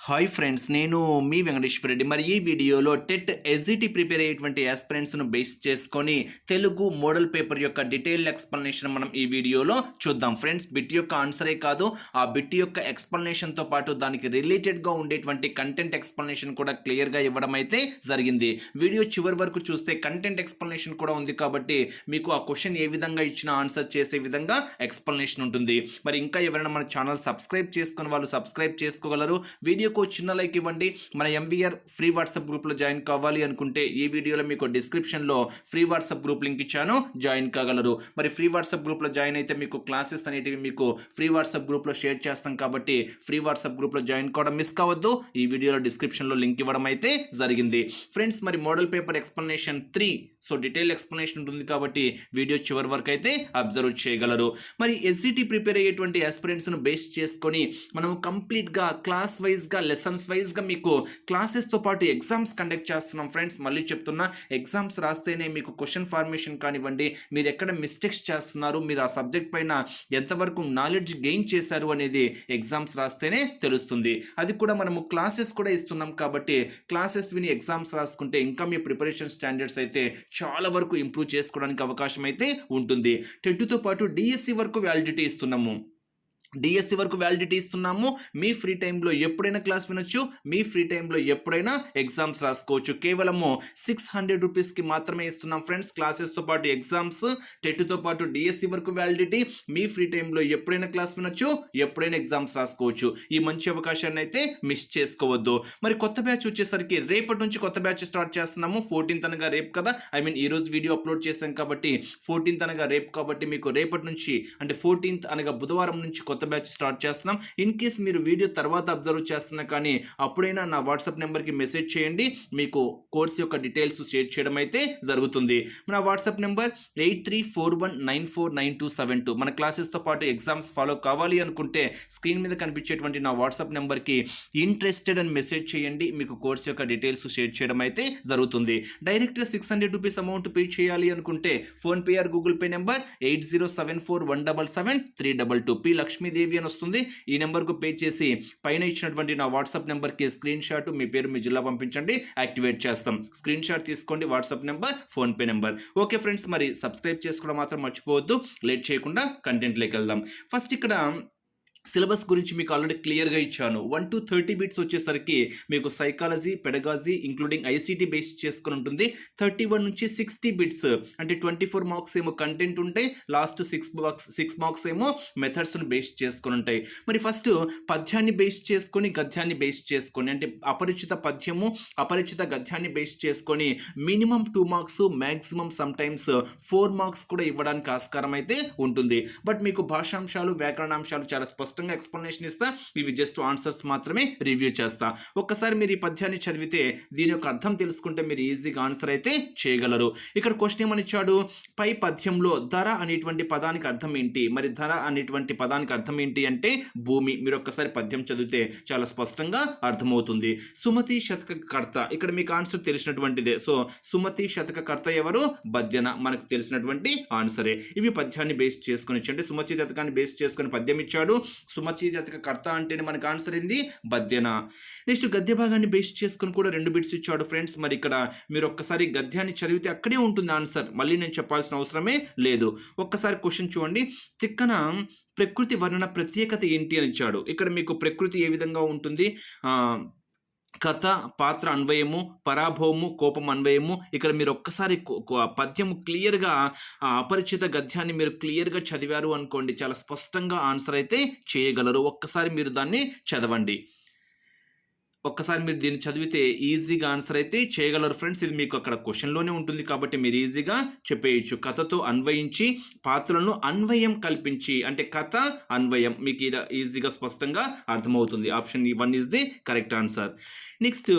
Hi friends నేను మీ వెంకటేశ్వర రెడ్డి. మరి ఈ వీడియోలో టెట్ ఎస్జిటి ప్రిపేర్ అయ్యేటువంటి ఆస్పిరెంట్స్ను బేస్ చేసుకొని తెలుగు మోడల్ పేపర్ యొక్క డీటెయిల్ ఎక్స్ప్లెనేషన్ మనం ఈ వీడియోలో చూద్దాం. ఫ్రెండ్స్ బిట్ యొక్క ఆన్సరే కాదు ఆ బిట్ యొక్క ఎక్స్ప్లెనేషన్తో పాటు దానికి రిలేటెడ్గా ఉండేటువంటి కంటెంట్ ఎక్స్ప్లెనేషన్ కూడా క్లియర్గా ఇవ్వడం అయితే జరిగింది. వీడియో చివరి వరకు చూస్తే కంటెంట్ ఎక్స్ప్లెనేషన్ కూడా ఉంది కాబట్టి మీకు ఆ క్వశ్చన్ ఏ విధంగా ఇచ్చినా ఆన్సర్ చేసే విధంగా ఎక్స్ప్లెనేషన్ ఉంటుంది. మరి ఇంకా ఎవరైనా మన ఛానల్ సబ్స్క్రైబ్ చేసుకుని వాళ్ళు సబ్స్క్రైబ్ చేసుకోగలరు. వీడియో వీడియోకు చిన్న లైక్ ఇవ్వండి. మన ఎంవీఆర్ ఫ్రీ వాట్సాప్ గ్రూప్లో జాయిన్ కావాలి అనుకుంటే ఈ వీడియోలో మీకు డిస్క్రిప్షన్లో ఫ్రీ వాట్సాప్ గ్రూప్ లింక్ ఇచ్చాను. జాయిన్ కాగలరు. మరి ఫ్రీ వాట్సాప్ గ్రూప్లో జాయిన్ అయితే మీకు క్లాసెస్ అనేటివి మీకు ఫ్రీ వాట్సాప్ గ్రూప్లో షేర్ చేస్తాం కాబట్టి ఫ్రీ వాట్సాప్ గ్రూప్లో జాయిన్ కావడం మిస్ కావద్దు. ఈ వీడియోలో డిస్క్రిప్షన్లో లింక్ ఇవ్వడం అయితే జరిగింది. ఫ్రెండ్స్ మరి model paper explanation three so detail explanation ఉంటుంది కాబట్టి వీడియో చివరి వరకు అయితే అబ్జర్వ్ చేయగలరు. మరి ఎస్జిటి ప్రిపేర్ అయ్యేటువంటి ఆస్పిరెంట్స్ను బేస్ చేసుకొని మనం కంప్లీట్గా క్లాస్ వైజ్గా లెసన్స్ వైజ్గా మీకు క్లాసెస్తో పాటు ఎగ్జామ్స్ కండక్ట్ చేస్తున్నాం ఫ్రెండ్స్ మళ్ళీ చెప్తున్నా ఎగ్జామ్స్ రాస్తేనే మీకు క్వశ్చన్ ఫార్మేషన్ కానివ్వండి మీరు ఎక్కడ మిస్టేక్స్ చేస్తున్నారు మీరు ఆ సబ్జెక్ట్ పైన ఎంతవరకు నాలెడ్జ్ గెయిన్ చేశారు అనేది ఎగ్జామ్స్ రాస్తేనే తెలుస్తుంది. అది కూడా మనము క్లాసెస్ కూడా ఇస్తున్నాం కాబట్టి క్లాసెస్ విని ఎగ్జామ్స్ రాసుకుంటే ఇంకా మీ ప్రిపరేషన్ స్టాండర్డ్స్ అయితే చాలా వరకు ఇంప్రూవ్ చేసుకోవడానికి అవకాశం అయితే ఉంటుంది. టెట్తో పాటు డిఎస్సి వరకు వ్యాలిడిటీ ఇస్తున్నాము. డిఎస్సి వరకు వ్యాలిడిటీ ఇస్తున్నాము. మీ ఫ్రీ టైంలో ఎప్పుడైనా క్లాస్ వినొచ్చు. మీ ఫ్రీ టైంలో ఎప్పుడైనా ఎగ్జామ్స్ రాసుకోవచ్చు. కేవలము సిక్స్ హండ్రెడ్ రూపీస్కి మాత్రమే ఇస్తున్నాం ఫ్రెండ్స్ క్లాసెస్తో పాటు ఎగ్జామ్స్ టెట్తో పాటు డిఎస్సి వరకు వ్యాలిడిటీ మీ ఫ్రీ టైంలో ఎప్పుడైనా క్లాస్ వినొచ్చు. ఎప్పుడైనా ఎగ్జామ్స్ రాసుకోవచ్చు. ఈ మంచి అవకాశాన్ని అయితే మిస్ చేసుకోవద్దు. మరి కొత్త బ్యాచ్ వచ్చేసరికి రేపటి నుంచి కొత్త బ్యాచ్ స్టార్ట్ చేస్తున్నాము. ఫోర్టీన్త్ అనగా రేపు కదా. ఐ మీన్ ఈ రోజు వీడియో అప్లోడ్ చేశాం కాబట్టి ఫోర్టీన్త్ అనగా రేపు కాబట్టి మీకు రేపటి నుంచి అంటే ఫోర్టీన్త్ అనగా బుధవారం నుంచి కొత్త బ్యాచ్ స్టార్ట్ చేస్తున్నాం. ఇన్ కేస్ మీరు వీడియో తర్వాత అబ్జర్వ్ చేస్తున్నా కానీ అప్పుడైనా నా వాట్సాప్ నెంబర్కి మెసేజ్ చేయండి. మీకు కోర్స్ యొక్క డీటెయిల్స్ షేర్ చేయడం అయితే జరుగుతుంది. మన WhatsApp number eight three four one nine four nine two seven two. మన క్లాసెస్తో పాటు ఎగ్జామ్స్ ఫాలో కావాలి అనుకుంటే స్క్రీన్ మీద కనిపించేటువంటి నా వాట్సాప్ నెంబర్కి ఇంట్రెస్టెడ్ అని మెసేజ్ చేయండి. మీకు కోర్స్ యొక్క డీటెయిల్స్ షేర్ చేయడం అయితే జరుగుతుంది. డైరెక్ట్గా six hundred rupees amount pay చేయాలి అనుకుంటే PhonePe or Google Pay number eight zero seven four one double seven three double two. P Lakshmidevi అని వస్తుంది. ఈ నెంబర్కు పే చేసి పైన ఇచ్చినటువంటి నా వాట్సాప్ నెంబర్కి స్క్రీన్ షాట్ మీ పేరు మీ జిల్లా పంపించండి. యాక్టివేట్ చేస్తాం. స్క్రీన్ షాట్ తీసుకోండి WhatsApp number PhonePe number. Okay friends మరి సబ్స్క్రైబ్ చేసుకోవడం మాత్రం మర్చిపోవద్దు. లేట్ చేయకుండా కంటెంట్లోకి వెళ్దాం. ఫస్ట్ ఇక్కడ సిలబస్ గురించి మీకు ఆల్రెడీ క్లియర్గా ఇచ్చాను. వన్ టు థర్టీ బిట్స్ వచ్చేసరికి మీకు psychology pedagogy including ICT base చేసుకుని ఉంటుంది. థర్టీ వన్ నుంచి సిక్స్టీ బిట్స్ అంటే ట్వంటీ ఫోర్ మార్క్స్ ఏమో కంటెంట్ ఉంటే last six marks six marks ఏమో మెథడ్స్ను బేస్ చేసుకొని ఉంటాయి. మరి ఫస్ట్ పద్యాన్ని బేస్ చేసుకొని గద్యాన్ని బేస్ చేసుకొని అంటే అపరిచిత పద్యము అపరిచిత గద్యాన్ని బేస్ చేసుకొని minimum two marks maximum some times four marks కూడా ఇవ్వడానికి ఆస్కారం అయితే ఉంటుంది. బట్ మీకు భాషాంశాలు వ్యాకరణాంశాలు చాలా స్పష్టంగా స్పష్టంగా ఎక్స్ప్లెనేషన్ ఇస్తా. ఇవి జస్ట్ ఆన్సర్స్ మాత్రమే రివ్యూ చేస్తా. ఒక్కసారి మీరు ఈ పద్యాన్ని చదివితే దీని యొక్క అర్థం తెలుసుకుంటే మీరు ఈజీగా ఆన్సర్ అయితే చేయగలరు. ఇక్కడ క్వశ్చన్ ఏమని ఇచ్చాడు పై పద్యంలో ధర అనేటువంటి పదానికి అర్థం ఏంటి? మరి ధర అనేటువంటి పదానికి అర్థం ఏంటి అంటే భూమి. మీరు ఒక్కసారి పద్యం చదివితే చాలా స్పష్టంగా అర్థమవుతుంది. సుమతి శతక కర్త ఇక్కడ మీకు ఆన్సర్ తెలిసినటువంటిదే. సో సుమతి శతక కర్త ఎవరు? బద్యన. మనకు తెలిసినటువంటి ఆన్సరే ఇవి పద్యాన్ని బేస్ చేసుకొని అంటే సుమతి శతకాన్ని బేస్ చేసుకుని పద్యం ఇచ్చాడు. సుమతి కర్త అంటేనే మనకు ఆన్సర్ ఏంది? బద్యన. నెక్స్ట్ గద్య భాగాన్ని బేస్ చేసుకుని కూడా రెండు బిట్స్ ఇచ్చాడు ఫ్రెండ్స్ మరి ఇక్కడ మీరు ఒక్కసారి గద్యాన్ని చదివితే అక్కడే ఉంటుంది ఆన్సర్ మళ్ళీ నేను చెప్పాల్సిన అవసరమే లేదు. ఒక్కసారి క్వశ్చన్ చూడండి. తిక్కన ప్రకృతి వర్ణన ప్రత్యేకత ఏంటి అని ఇచ్చాడు. ఇక్కడ మీకు ప్రకృతి ఏ విధంగా ఉంటుంది? కథ పాత్ర అన్వయము పరాభవము కోపం అన్వయము. ఇక్కడ మీరు ఒక్కసారి కొ- పద్యము క్లియర్గా ఆ అపరిచిత గద్యాన్ని మీరు క్లియర్గా చదివారు అనుకోండి. చాలా స్పష్టంగా ఆన్సర్ అయితే చేయగలరు. ఒక్కసారి మీరు దాన్ని చదవండి. ఒక్కసారి మీరు దీన్ని చదివితే ఈజీగా ఆన్సర్ అయితే చేయగలరు ఫ్రెండ్స్. ఇది మీకు అక్కడ క్వశ్చన్లోనే ఉంటుంది కాబట్టి మీరు ఈజీగా చెప్పేయచ్చు. కథతో అన్వయించి పాత్రలను అన్వయం కల్పించి అంటే కథ అన్వయం. మీకు ఇలా ఈజీగా స్పష్టంగా అర్థమవుతుంది. Option one is the correct answer. Next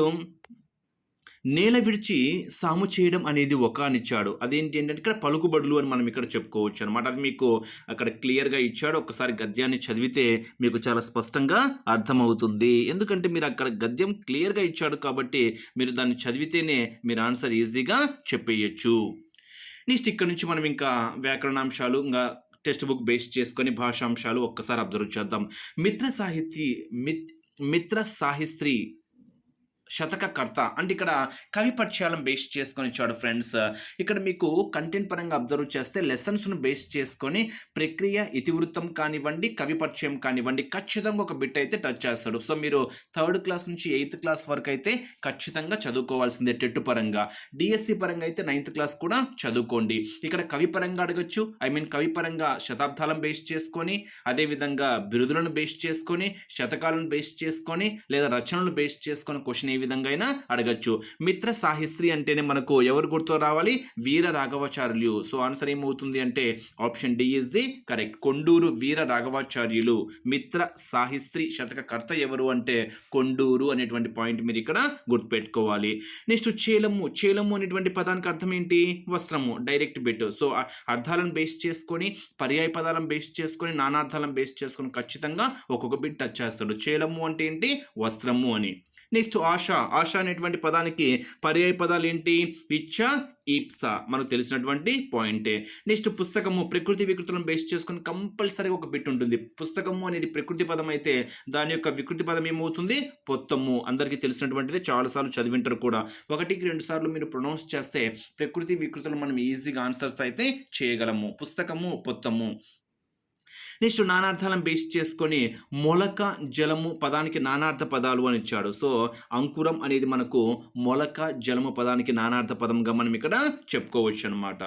నేల విడిచి సాము చేయడం అనేది ఒక అని ఇచ్చాడు. అదేంటి ఏంటంటే ఇక్కడ పలుకుబడులు అని మనం ఇక్కడ చెప్పుకోవచ్చు అనమాట అది మీకు అక్కడ క్లియర్గా ఇచ్చాడు. ఒకసారి గద్యాన్ని చదివితే మీకు చాలా స్పష్టంగా అర్థమవుతుంది. ఎందుకంటే మీరు అక్కడ గద్యం క్లియర్గా ఇచ్చాడు కాబట్టి మీరు దాన్ని చదివితేనే మీరు ఆన్సర్ ఈజీగా చెప్పేయచ్చు. నెక్స్ట్ ఇక్కడ నుంచి మనం ఇంకా వ్యాకరణాంశాలు ఇంకా టెక్స్ట్ బుక్ బేస్ చేసుకొని భాషాంశాలు ఒక్కసారి అబ్జర్వ్ చేద్దాం. మిత్ర సాహితీ మిత్ మిత్ర సాహిస్త్రి శతకకర్త. అంటే ఇక్కడ కవి పరిచయాలను బేస్ చేసుకొని ఇచ్చాడు ఫ్రెండ్స్ ఇక్కడ మీకు కంటెంట్ పరంగా అబ్జర్వ్ చేస్తే లెసన్స్ను బేస్ చేసుకొని ప్రక్రియ ఇతివృత్తం కానివ్వండి కవి పరిచయం కానివ్వండి ఖచ్చితంగా ఒక బిట్ అయితే టచ్ చేస్తాడు. సో మీరు థర్డ్ క్లాస్ నుంచి ఎయిత్ క్లాస్ వరకు అయితే ఖచ్చితంగా చదువుకోవాల్సిందే టెట్టు పరంగా. డిఎస్సి పరంగా అయితే నైన్త్ క్లాస్ కూడా చదువుకోండి. ఇక్కడ కవి పరంగా అడగచ్చు. ఐ మీన్ కవి పరంగా శతాబ్దాలను బేస్ చేసుకొని అదేవిధంగా బిరుదులను బేస్ చేసుకొని శతకాలను బేస్ చేసుకొని లేదా రచనలు బేస్ చేసుకొని క్వశ్చన్ ఏ విధంగా అయినా అడగచ్చు. మిత్ర సాహిస్త్రి అంటేనే మనకు ఎవరు గుర్తు రావాలి? వీర రాఘవాచార్యులు. సో ఆన్సర్ ఏమవుతుంది అంటే option D is the correct. Konduru Veera Raghavacharyulu. మిత్ర సాహిస్త్రి శతకకర్త ఎవరు అంటే కొండూరు అనేటువంటి పాయింట్ మీరు ఇక్కడ గుర్తుపెట్టుకోవాలి. నెక్స్ట్ చేలము. చేలము అనేటువంటి పదానికి అర్థం ఏంటి? వస్త్రము. Direct bit. సో అర్థాలను బేస్ చేసుకొని పర్యాయ పదాలను బేస్ చేసుకొని నానార్థాలను బేస్ చేసుకొని ఖచ్చితంగా ఒక్కొక్క బిట్ టచ్ చేస్తాడు. చేలము అంటే ఏంటి? వస్త్రము అని. నెక్స్ట్ ఆశ. ఆశ అనేటువంటి పదానికి పర్యాయ పదాలు ఏంటి ఇచ్చ ఈప్స మనకు తెలిసినటువంటి పాయింటే నెక్స్ట్ పుస్తకము ప్రకృతి వికృతులను బేస్ చేసుకొని కంపల్సరీగా ఒక బిట్ ఉంటుంది. పుస్తకము అనేది ప్రకృతి పదం అయితే దాని యొక్క వికృతి పదం ఏమవుతుంది? పొత్తము. అందరికీ తెలిసినటువంటిది. చాలాసార్లు చదివింటారు కూడా. ఒకటికి రెండు సార్లు మీరు ప్రొనౌన్స్ చేస్తే ప్రకృతి వికృతులు మనం ఈజీగా ఆన్సర్స్ అయితే చేయగలము. పుస్తకము పొత్తము. నెక్స్ట్ నానార్థాలను బేస్ చేసుకొని మొలక జలము పదానికి నానార్థ పదాలు అని ఇచ్చాడు. సో అంకురం అనేది మనకు మొలక జలము పదానికి నానార్థ పదంగా మనం ఇక్కడ చెప్పుకోవచ్చు అనమాట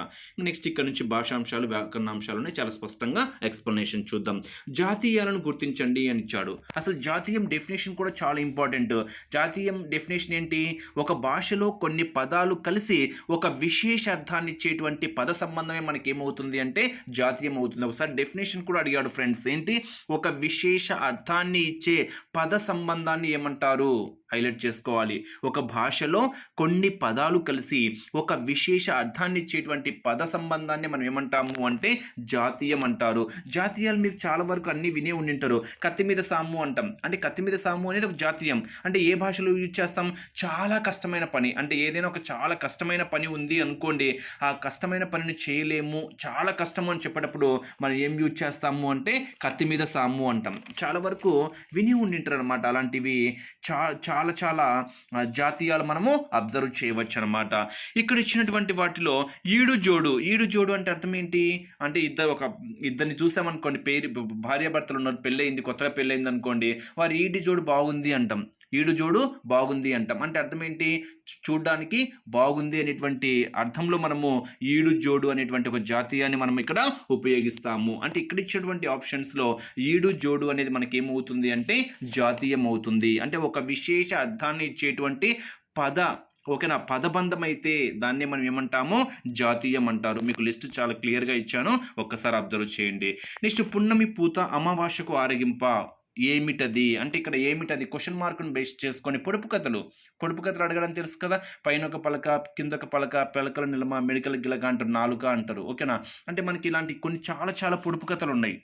నెక్స్ట్ ఇక్కడ నుంచి భాషాంశాలు వ్యాకరణాంశాలు ఉన్నాయి. చాలా స్పష్టంగా ఎక్స్ప్లెనేషన్ చూద్దాం. జాతీయాలను గుర్తించండి అని ఇచ్చాడు. అసలు జాతీయం డెఫినేషన్ కూడా చాలా ఇంపార్టెంట్. జాతీయం డెఫినేషన్ ఏంటి? ఒక భాషలో కొన్ని పదాలు కలిసి ఒక విశేష అర్థాన్ని ఇచ్చేటువంటి పద సంబంధమే మనకి ఏమవుతుంది అంటే జాతీయం అవుతుంది. ఒకసారి డెఫినేషన్ కూడా అడిగాడు. ఫ్రెండ్స్. ఏంటి? ఒక విశేష అర్థాన్ని ఇచ్చే పద సంబంధాన్ని ఏమంటారు? హైలైట్ చేసుకోవాలి. ఒక భాషలో కొన్ని పదాలు కలిసి ఒక విశేష అర్థాన్ని ఇచ్చేటువంటి పద సంబంధాన్ని మనం ఏమంటాము అంటే జాతీయం అంటారు. జాతీయాలు మీరు చాలా వరకు అన్ని వినే ఉండింటారు. కత్తి మీద సాము అంటాం. అంటే కత్తి మీద సాము అనేది ఒక జాతీయం. అంటే ఏ భాషలో యూజ్ చేస్తాం? చాలా కష్టమైన పని. అంటే ఏదైనా ఒక చాలా కష్టమైన పని ఉంది అనుకోండి ఆ కష్టమైన పనిని చేయలేము. చాలా కష్టం అని చెప్పేటప్పుడు మనం ఏం యూజ్ చేస్తాము అంటే కత్తి మీద సాము అంటాం. చాలా వరకు విని ఉండింటారు అనమాట అలాంటివి. చా చాలా చాలా చాలా జాతీయాలు మనము అబ్జర్వ్ చేయవచ్చు అనమాట ఇక్కడ ఇచ్చినటువంటి వాటిలో ఈడు జోడు. ఈడు జోడు అంటే అర్థం ఏంటి? అంటే ఇద్దరు ఒక ఇద్దరిని చూసామనుకోండి పేరు భార్యాభర్తలు ఉన్నారు పెళ్ళయింది కొత్తగా పెళ్ళయింది అనుకోండి వారి ఈడు జోడు బాగుంది అంటాం. ఈడు జోడు బాగుంది అంటాం. అంటే అర్థం ఏంటి? చూడ్డానికి బాగుంది అనేటువంటి అర్థంలో మనము ఈడు జోడు అనేటువంటి ఒక జాతీయాన్ని మనం ఇక్కడ ఉపయోగిస్తాము. అంటే ఇక్కడ ఇచ్చినటువంటి ఆప్షన్స్లో ఈడు జోడు అనేది మనకి ఏమవుతుంది అంటే జాతీయం అవుతుంది అంటే ఒక విశేష అర్థాన్ని ఇచ్చేటువంటి పద. ఓకేనా? పదబంధం అయితే దాన్ని మనం ఏమంటాము? జాతీయం అంటారు. మీకు లిస్ట్ చాలా క్లియర్గా ఇచ్చాను. ఒక్కసారి అబ్జర్వ్ చేయండి. నెక్స్ట్ పున్నమి పూత అమావాస్యకు ఆరగింప. ఏమిటది? అంటే ఇక్కడ ఏమిటది? క్వశ్చన్ మార్క్ను బేస్ చేసుకొని పొడుపు కథలు. పొడుపు కథలు అడగడం తెలుసు కదా? పైన ఒక పలక కింద ఒక పలక పెలకల నిలమ మెడికల్ గిలక అంటారు నాలుక అంటారు. ఓకేనా? అంటే మనకి ఇలాంటి కొన్ని చాలా చాలా పొడుపు కథలు ఉన్నాయి.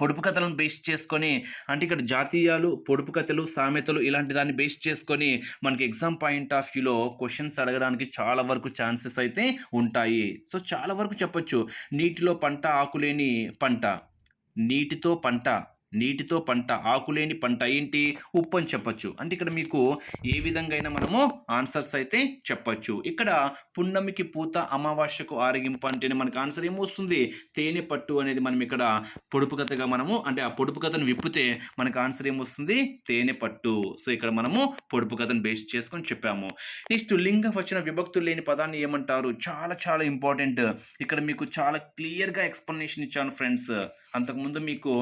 పొడుపు కథలను బేస్ చేసుకొని అంటే ఇక్కడ జాతీయాలు పొడుపు కథలు సామెతలు ఇలాంటి దాన్ని బేస్ చేసుకొని మనకి ఎగ్జామ్ పాయింట్ ఆఫ్ వ్యూలో క్వశ్చన్స్ అడగడానికి చాలా వరకు ఛాన్సెస్ అయితే ఉంటాయి. సో చాలా వరకు చెప్పొచ్చు. నీటిలో పంట ఆకులేని పంట నీటితో పంట నీటితో పంట ఆకులేని పంట ఏంటి? ఉప్పు అని చెప్పచ్చు. అంటే ఇక్కడ మీకు ఏ విధంగా అయినా మనము ఆన్సర్స్ అయితే చెప్పచ్చు. ఇక్కడ పున్నమికి పూత అమావాస్యకు ఆరగింపు అంటేనే మనకి ఆన్సర్ ఏమొస్తుంది తేనె పట్టు అనేది మనం ఇక్కడ పొడుపు కథగా మనము అంటే ఆ పొడుపు కథను విప్పితే మనకు ఆన్సర్ ఏమొస్తుంది తేనె పట్టు. సో ఇక్కడ మనము పొడుపు కథను బేస్ చేసుకొని చెప్పాము. నెక్స్ట్ లింగ వచ్చిన విభక్తులు లేని పదాన్ని ఏమంటారు? చాలా చాలా ఇంపార్టెంట్. ఇక్కడ మీకు చాలా క్లియర్గా ఎక్స్ప్లెనేషన్ ఇచ్చాను ఫ్రెండ్స్. అంతకుముందు మీకు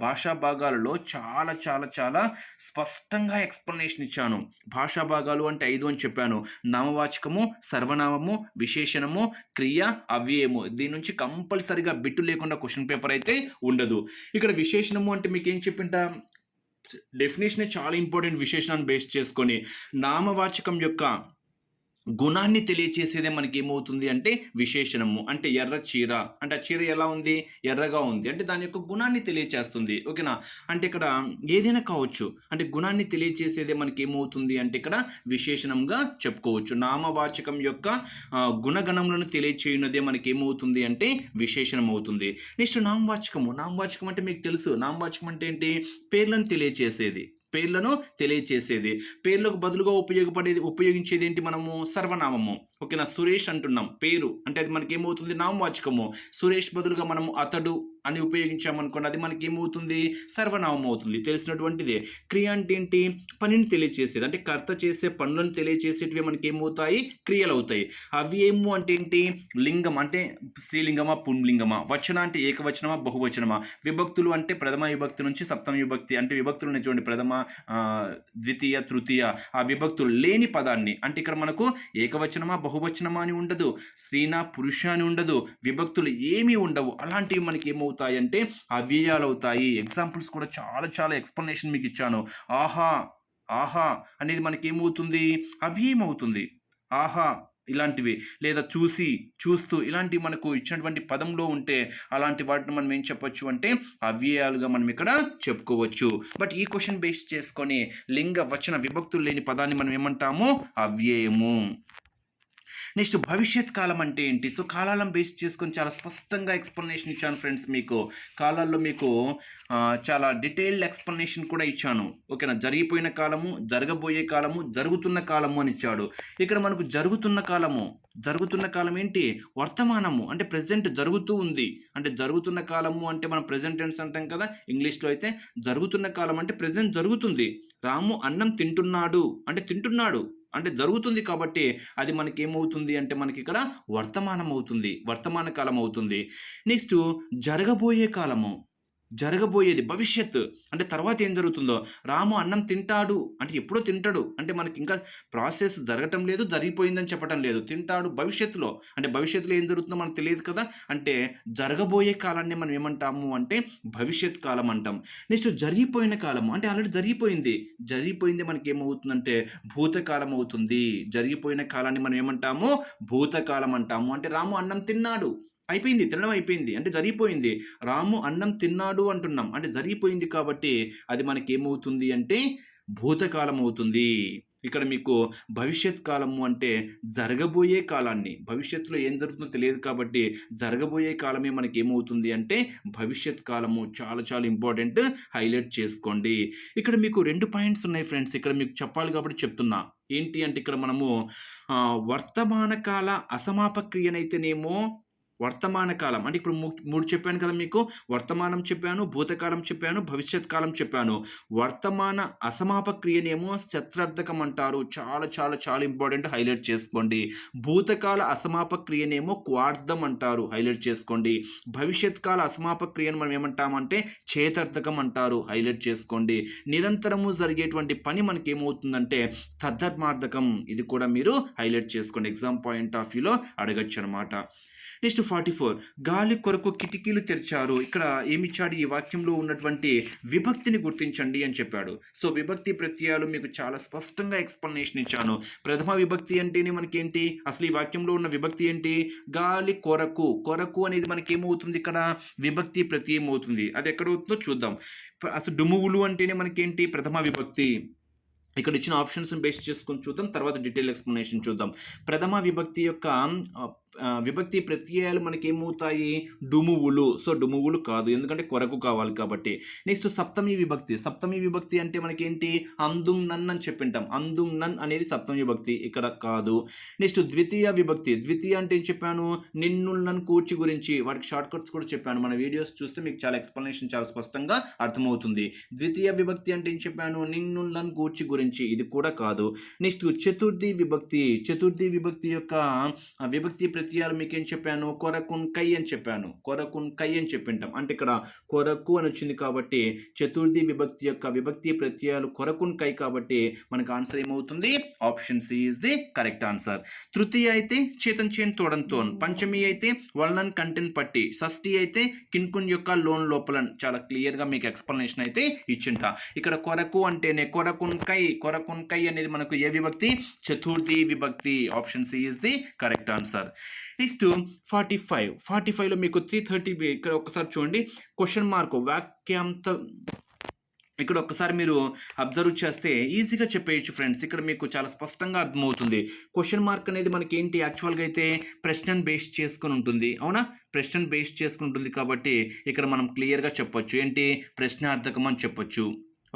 భాషా భాగాలలో చాలా చాలా చాలా స్పష్టంగా ఎక్స్ప్లెనేషన్ ఇచ్చాను. భాషా భాగాలు అంటే ఐదు అని చెప్పాను. నామవాచకము సర్వనామము విశేషణము క్రియ అవ్యయము. దీని నుంచి కంపల్సరిగా బిట్టు లేకుండా క్వశ్చన్ పేపర్ అయితే ఉండదు. ఇక్కడ విశేషణము అంటే మీకు ఏం చెప్పింటా? డెఫినేషన్ చాలా ఇంపార్టెంట్ విశేషణాన్ని బేస్ చేసుకొని నామవాచకం యొక్క గుణాన్ని తెలియచేసేదే మనకి ఏమవుతుంది అంటే విశేషణము అంటే ఎర్ర చీర. అంటే ఆ చీర ఎలా ఉంది? ఎర్రగా ఉంది. అంటే దాని యొక్క గుణాన్ని తెలియచేస్తుంది. ఓకేనా? అంటే ఇక్కడ ఏదైనా కావచ్చు. అంటే గుణాన్ని తెలియచేసేదే మనకి ఏమవుతుంది అంటే ఇక్కడ విశేషణంగా చెప్పుకోవచ్చు. నామవాచకం యొక్క గుణగణములను తెలియచేయున్నదే మనకి ఏమవుతుంది అంటే విశేషణం అవుతుంది నెక్స్ట్ నామవాచకము. నామవాచకం అంటే మీకు తెలుసు. నామవాచకం అంటే ఏంటి? పేర్లను తెలియచేసేది. పేర్లను తెలియచేసేది. పేర్లకు బదులుగా ఉపయోగపడేది ఉపయోగించేది ఏంటి మనము? సర్వనామము. ఓకేనా? సురేష్ అంటున్నాం. పేరు. అంటే అది మనకి ఏమవుతుంది నామవాచకము. సురేష్ బదులుగా మనము అతడు అని ఉపయోగించామనుకోండి అది మనకి ఏమవుతుంది సర్వనామం అవుతుంది. తెలిసినటువంటిదే. క్రియ అంటే ఏంటి పనిని తెలియచేసేది. అంటే కర్త చేసే పనులను తెలియచేసేటివి మనకి ఏమవుతాయి క్రియలు అవుతాయి అవి ఏము అంటే ఏంటి? లింగం అంటే స్త్రీలింగమా పుంలింగమా వచన అంటే ఏకవచనమా బహువచనమా? విభక్తులు అంటే ప్రథమ విభక్తి నుంచి సప్తమ విభక్తి. అంటే విభక్తులు చూడండి ప్రథమ ద్వితీయ తృతీయ. ఆ విభక్తులు లేని పదాన్ని అంటే ఇక్కడ మనకు ఏకవచనమా బహువచనమా అని ఉండదు. స్త్రీనా పురుష అని ఉండదు. విభక్తులు ఏమీ ఉండవు. అలాంటివి మనకి ఏమవుతాయి అంటే అవ్యయాలు అవుతాయి ఎగ్జాంపుల్స్ కూడా చాలా చాలా ఎక్స్ప్లెనేషన్ మీకు ఇచ్చాను. ఆహా ఆహా అనేది మనకి ఏమవుతుంది అవ్యయం అవుతుంది ఆహా ఇలాంటివి. లేదా చూసి చూస్తూ ఇలాంటివి మనకు ఇచ్చినటువంటి పదంలో ఉంటే అలాంటి వాటిని మనం ఏం చెప్పొచ్చు అంటే అవ్యయాలుగా మనం ఇక్కడ చెప్పుకోవచ్చు. బట్ ఈ క్వశ్చన్ బేస్ చేసుకొని లింగ వచన విభక్తులు లేని పదాన్ని మనం ఏమంటాము? అవ్యయము. నెక్స్ట్ భవిష్యత్ కాలం అంటే ఏంటి? సో కాలాలను బేస్ చేసుకొని చాలా స్పష్టంగా ఎక్స్ప్లెనేషన్ ఇచ్చాను ఫ్రెండ్స్ మీకు. కాలాల్లో మీకు చాలా డీటెయిల్డ్ ఎక్స్ప్లెనేషన్ కూడా ఇచ్చాను. ఓకేనా? జరిగిపోయిన కాలము జరగబోయే కాలము జరుగుతున్న కాలము అని ఇచ్చాడు. ఇక్కడ మనకు జరుగుతున్న కాలము జరుగుతున్న కాలం ఏంటి? వర్తమానము అంటే ప్రజెంట్ జరుగుతూ ఉంది. అంటే జరుగుతున్న కాలము అంటే మనం ప్రజెంట్ టెన్స్ అంటాం కదా? ఇంగ్లీష్లో అయితే జరుగుతున్న కాలం అంటే ప్రజెంట్ జరుగుతుంది. రాము అన్నం తింటున్నాడు. అంటే తింటున్నాడు. అంటే జరుగుతుంది కాబట్టి అది మనకి ఏమవుతుంది అంటే మనకి ఇక్కడ వర్తమానం అవుతుంది వర్తమాన కాలం అవుతుంది నెక్స్ట్ జరగబోయే కాలము. జరగబోయేది భవిష్యత్ అంటే తర్వాత ఏం జరుగుతుందో? రాము అన్నం తింటాడు. అంటే ఎప్పుడో తింటాడు. అంటే మనకి ఇంకా ప్రాసెస్ జరగటం లేదు జరిగిపోయిందని చెప్పటం లేదు. తింటాడు భవిష్యత్తులో. అంటే భవిష్యత్తులో ఏం జరుగుతుందో మనకు తెలియదు కదా? అంటే జరగబోయే కాలాన్ని మనం ఏమంటాము అంటే భవిష్యత్ కాలం అంటాం. నెక్స్ట్ జరిగిపోయిన కాలం. అంటే ఆల్రెడీ జరిగిపోయింది. జరిగిపోయింది మనకి ఏమవుతుందంటే భూతకాలం అవుతుంది. జరిగిపోయిన కాలాన్ని మనం ఏమంటాము? భూతకాలం అంటాము. అంటే రాము అన్నం తిన్నాడు. అయిపోయింది తినడం అయిపోయింది. అంటే జరిగిపోయింది. రాము అన్నం తిన్నాడు అంటున్నాం. అంటే జరిగిపోయింది కాబట్టి అది మనకి ఏమవుతుంది అంటే భూతకాలం అవుతుంది ఇక్కడ మీకు భవిష్యత్ కాలము అంటే జరగబోయే కాలాన్ని భవిష్యత్తులో ఏం జరుగుతుందో తెలియదు కాబట్టి జరగబోయే కాలమే మనకి ఏమవుతుంది అంటే భవిష్యత్ కాలము. చాలా చాలా ఇంపార్టెంట్ హైలైట్ చేసుకోండి. ఇక్కడ మీకు రెండు పాయింట్స్ ఉన్నాయి ఫ్రెండ్స్. ఇక్కడ మీకు చెప్పాలి కాబట్టి చెప్తున్నా. ఏంటి అంటే ఇక్కడ మనము వర్తమాన కాల అసమాపక్రియనైతేనేమో వర్తమాన కాలం. అంటే ఇప్పుడు మూడు చెప్పాను కదా మీకు. వర్తమానం చెప్పాను భూతకాలం చెప్పాను భవిష్యత్ కాలం చెప్పాను. వర్తమాన అసమాప క్రియనేమో శత్రార్థకం అంటారు. చాలా చాలా చాలా ఇంపార్టెంట్ హైలైట్ చేసుకోండి. భూతకాల అసమాప క్రియనేమో క్వార్థం అంటారు. హైలైట్ చేసుకోండి. భవిష్యత్ కాల అసమాప క్రియను మనం ఏమంటామంటే చేతర్థకం అంటారు. హైలైట్ చేసుకోండి. నిరంతరము జరిగేటువంటి పని మనకి ఏమవుతుందంటే తద్ధర్మార్థకం ఇది కూడా మీరు హైలైట్ చేసుకోండి. ఎగ్జామ్ పాయింట్ ఆఫ్ వ్యూలో అడగచ్చు అనమాట నెక్స్ట్ ఫార్టీ ఫోర్. గాలి కొరకు కిటికీలు తెరిచారు. ఇక్కడ ఏమిచ్చాడు? ఈ వాక్యంలో ఉన్నటువంటి విభక్తిని గుర్తించండి అని చెప్పాడు. సో విభక్తి ప్రత్యయాలు మీకు చాలా స్పష్టంగా ఎక్స్ప్లెనేషన్ ఇచ్చాను. ప్రథమ విభక్తి అంటేనే మనకేంటి? అసలు ఈ వాక్యంలో ఉన్న విభక్తి ఏంటి? గాలి కొరకు. కొరకు అనేది మనకి ఏమవుతుంది ఇక్కడ? విభక్తి ప్రత్యయం అవుతుంది. అది ఎక్కడ అవుతుందో చూద్దాం. అసలు డుమువులు అంటేనే మనకేంటి? ప్రథమ విభక్తి. ఇక్కడ ఇచ్చిన ఆప్షన్స్ బేస్ చేసుకొని చూద్దాం. తర్వాత డీటెయిల్ ఎక్స్ప్లెనేషన్ చూద్దాం. ప్రథమ విభక్తి యొక్క విభక్తి ప్రత్యయాలు మనకి ఏమవుతాయి డుమువులు. సో డుమువులు కాదు. ఎందుకంటే కొరకు కావాలి కాబట్టి. నెక్స్ట్ సప్తమి విభక్తి. సప్తమి విభక్తి అంటే మనకేంటి? అందుం నన్ అని చెప్పింటాం అందుం నన్ అనేది సప్తమి విభక్తి. ఇక్కడ కాదు. నెక్స్ట్ ద్వితీయ విభక్తి. ద్వితీయ అంటే ఏం చెప్పాను? నిన్ను నన్ను కూర్చి గురించి. వాటికి షార్ట్ కట్స్ కూడా చెప్పాను. మన వీడియోస్ చూస్తే మీకు చాలా ఎక్స్ప్లెనేషన్ చాలా స్పష్టంగా అర్థమవుతుంది. ద్వితీయ విభక్తి అంటే ఏం చెప్పాను? నిన్ను నన్ను కూర్చి గురించి. ఇది కూడా కాదు. నెక్స్ట్ చతుర్థి విభక్తి. చతుర్థి విభక్తి యొక్క విభక్తి విభక్తి ప్రత్యయాలు మీకు ఏం చెప్పాను కొరకున్ కై అని చెప్పాను. కొరకున్ కై అని చెప్పింటాం. అంటే ఇక్కడ కొరకు అని వచ్చింది కాబట్టి చతుర్థి విభక్తి యొక్క విభక్తి ప్రత్యయాలు కొరకున్ కై కాబట్టి మనకు ఆన్సర్ ఏమవుతుంది? Option C is the correct answer తృతీయ అయితే చేతన్ చేన్ తోడంతోన్ పంచమి అయితే వలనన్ కంటెంట్ పట్టి. షష్ఠి అయితే కిన్కున్ యొక్క లోన్ లోపల చాలా క్లియర్గా మీకు ఎక్స్ప్లెనేషన్ అయితే ఇచ్చింట. ఇక్కడ కొరకు అంటేనే కొరకున్ కై కొరకున్ కై అనేది మనకు ఏ విభక్తి? చతుర్థి విభక్తి. Option C is the correct answer next forty five forty ఫైవ్లో మీకు త్రీ థర్టీ ఇక్కడ ఒకసారి చూడండి. క్వశ్చన్ మార్క్ వాక్యాంత ఇక్కడ ఒక్కసారి మీరు అబ్జర్వ్ చేస్తే ఈజీగా చెప్పేయచ్చు ఫ్రెండ్స్ ఇక్కడ మీకు చాలా స్పష్టంగా అర్థమవుతుంది. క్వశ్చన్ మార్క్ అనేది మనకి ఏంటి? యాక్చువల్గా అయితే ప్రశ్నను బేస్ చేసుకొని ఉంటుంది. అవునా? ప్రశ్నను బేస్ చేసుకుని ఉంటుంది కాబట్టి ఇక్కడ మనం క్లియర్గా చెప్పొచ్చు. ఏంటి? ప్రశ్నార్థకం అని చెప్పొచ్చు.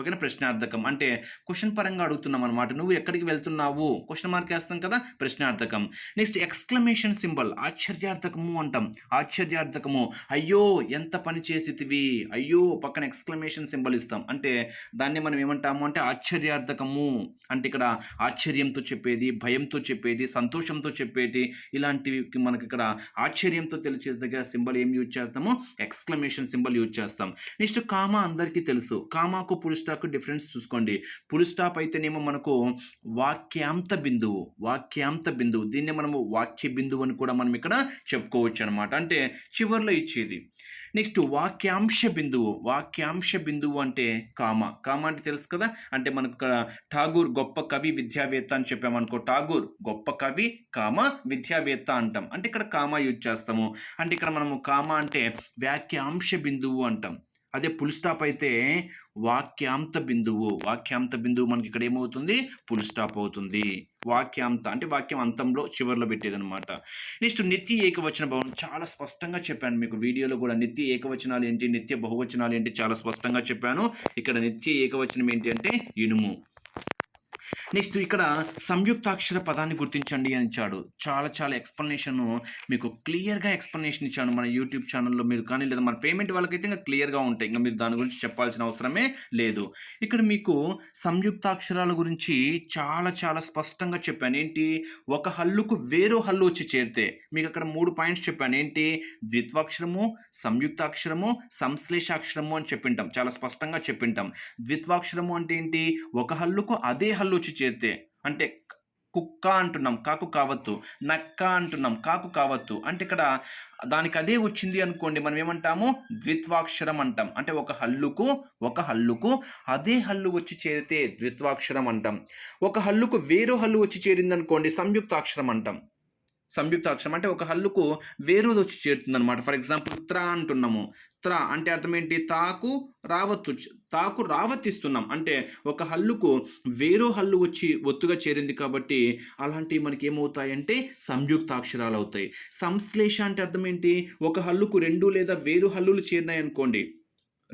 ఓకేనా? ప్రశ్నార్థకం. అంటే క్వశ్చన్ పరంగా అడుగుతున్నాం అనమాట నువ్వు ఎక్కడికి వెళ్తున్నావు? క్వశ్చన్ మార్క్ వేస్తాం కదా? ప్రశ్నార్థకం. Next exclamation symbol. ఆశ్చర్యార్థకము అంటాం. ఆశ్చర్యార్థకము. అయ్యో ఎంత పని చేసితివి? అయ్యో పక్కన ఎక్స్క్లమేషన్ సింబల్ ఇస్తాం. అంటే దాన్ని మనం ఏమంటాము అంటే ఆశ్చర్యార్థకము. అంటే ఇక్కడ ఆశ్చర్యంతో చెప్పేది భయంతో చెప్పేది సంతోషంతో చెప్పేది ఇలాంటివి మనకి ఇక్కడ ఆశ్చర్యంతో తెలిసే దగ్గర సింబల్ ఏం యూజ్ చేస్తాము? ఎక్స్క్లమేషన్ సింబల్ యూజ్ చేస్తాం. నెక్స్ట్ కామా అందరికీ తెలుసు. కామాకు పురుష స్టాక్ డిఫరెన్స్ చూసుకోండి. పుల్ స్టాప్ అయితేనేమో మనకు వాక్యాంత బిందువు వాక్యాంత బిందువు. దీన్నే మనము వాక్య బిందువు అని కూడా మనం ఇక్కడ చెప్పుకోవచ్చు అనమాట అంటే చివర్లో ఇచ్చేది. నెక్స్ట్ వాక్యాంశ బిందువు. వాక్యాంశ బిందువు అంటే కామ. కామ అంటే తెలుసు కదా? అంటే మనకు ఇక్కడ ఠాగూర్ గొప్ప కవి విద్యావేత్త అని చెప్పామనుకో. ఠాగూర్ గొప్ప కవి కామ విద్యావేత్త అంటాం. అంటే ఇక్కడ కామ యూజ్ చేస్తాము. అంటే ఇక్కడ మనము కామ అంటే వాక్యాంశ బిందువు అంటాం. అదే పుల్ స్టాప్ అయితే వాక్యాంత బిందువు. వాక్యాంత బిందువు మనకి ఇక్కడ ఏమవుతుంది? పుల్ స్టాప్ అవుతుంది. వాక్యాంత అంటే వాక్యం అంతంలో చివరిలో పెట్టేదనమాట నెక్స్ట్ నిత్య ఏకవచన భవనం చాలా స్పష్టంగా చెప్పాను మీకు. వీడియోలో కూడా నిత్య ఏకవచనాలు ఏంటి? నిత్య బహువచనాలు ఏంటి? చాలా స్పష్టంగా చెప్పాను. ఇక్కడ నిత్య ఏకవచనం ఏంటి అంటే ఇనుము. నెక్స్ట్ ఇక్కడ సంయుక్తాక్షర పదాన్ని గుర్తించండి అని ఇచ్చాడు. చాలా చాలా ఎక్స్ప్లెనేషన్ మీకు క్లియర్గా ఎక్స్ప్లెనేషన్ ఇచ్చాను మన యూట్యూబ్ ఛానల్లో మీరు కానీ లేదా మన పేమెంట్ వాళ్ళకైతే ఇంకా క్లియర్గా ఉంటాయి. ఇంకా మీరు దాని గురించి చెప్పాల్సిన అవసరమే లేదు. ఇక్కడ మీకు సంయుక్తాక్షరాల గురించి చాలా చాలా స్పష్టంగా చెప్పాను. ఏంటి? ఒక హల్లుకు వేరో హల్లు వచ్చి చేరితే మీకు అక్కడ మూడు పాయింట్స్ చెప్పాను. ఏంటి? ద్విత్వాక్షరము సంయుక్తాక్షరము సంశ్లేషాక్షరము అని చెప్పింటాం చాలా స్పష్టంగా చెప్పింటాం ద్విత్వాక్షరము అంటే ఏంటి? ఒక హల్లుకు అదే హల్లు వచ్చి చేరితే అంటే కుక్క అంటున్నాం కాకు కావద్దు నక్క అంటున్నాం కాకు కావద్దు. అంటే ఇక్కడ దానికి అదే వచ్చింది అనుకోండి మనం ఏమంటాము? ద్విత్వాక్షరం అంటాం. అంటే ఒక హల్లుకు ఒక హల్లుకు అదే హల్లు వచ్చి చేరితే ద్విత్వాక్షరం అంటాం. ఒక హల్లుకు వేరే హల్లు వచ్చి చేరింది అనుకోండి సంయుక్తాక్షరం అంటాం. సంయుక్తాక్షరం. అంటే ఒక హల్లుకు వేరేది వచ్చి చేరుతుంది అనమాట ఫర్ ఎగ్జాంపుల్ త్ర అంటున్నాము. త్ర అంటే అర్థం ఏంటి? తాకు రావత్తు తాకు రావత్తిస్తున్నాం అంటే ఒక హల్లుకు వేరో హల్లు వచ్చి ఒత్తుగా చేరింది కాబట్టి అలాంటివి మనకి ఏమవుతాయంటే సంయుక్తాక్షరాలు అవుతాయి సంశ్లేష అంటే అర్థం ఏంటి? ఒక హల్లుకు రెండు లేదా వేరు హల్లులు చేరినాయి అనుకోండి